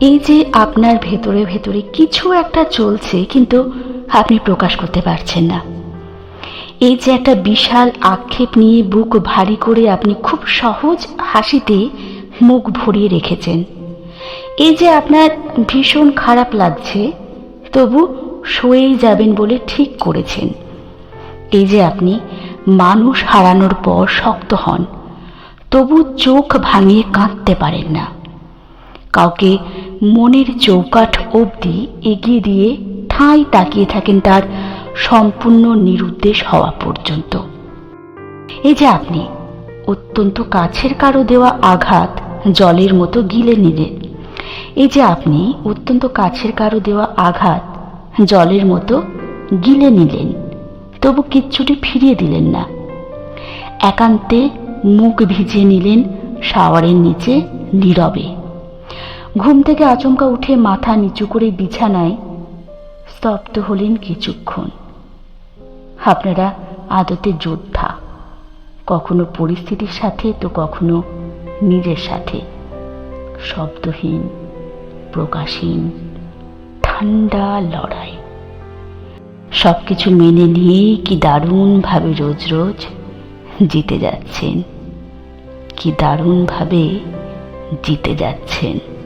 এই যে আপনার ভেতরে ভেতরে কিছু একটা চলছে, কিন্তু আপনি প্রকাশ করতে পারছেন না। এই যে একটা বিশাল আক্ষেপ নিয়ে বুক ভারী করে আপনি খুব সহজ হাসিতে মুখ ভরিয়ে রেখেছেন। এই যে আপনার ভীষণ খারাপ লাগছে, তবু সয়েই যাবেন বলে ঠিক করেছেন। এই যে আপনি মানুষ হারানোর পর শক্ত হন, তবু চোখ ভাঙিয়ে কাঁদতে পারেন না। কাউকে মনের চৌকাঠ অবধি এগিয়ে দিয়ে ঠাঁই তাকিয়ে থাকেন তার সম্পূর্ণ নিরুদ্দেশ হওয়া পর্যন্ত। এই যে আপনি, অত্যন্ত কাছের কারও দেওয়া আঘাত জলের মতো গিলে নিলেন। এই যে আপনি, অত্যন্ত কাছের কারও দেওয়া আঘাত জলের মতো গিলে নিলেন, তবু কিচ্ছুটি ফিরিয়ে দিলেন না। একান্তে মুখ ভিজিয়ে নিলেন শাওয়ারের নিচে নীরবে। ঘুম থেকে আচমকা উঠে মাথা নিচু করে বিছানায় স্তব্ধ হলেন কিছুক্ষণ। আপনারা আদতে যোদ্ধা। কখনো পরিস্থিতির সাথে, তো কখনো নিজের সাথে। শব্দহীন, প্রকাশহীন, ঠান্ডা লড়াই। সব কিছু মেনে নিয়েই কি দারুণভাবে রোজ রোজ জিতে যাচ্ছেন? কি দারুণভাবে জিতে যাচ্ছেন?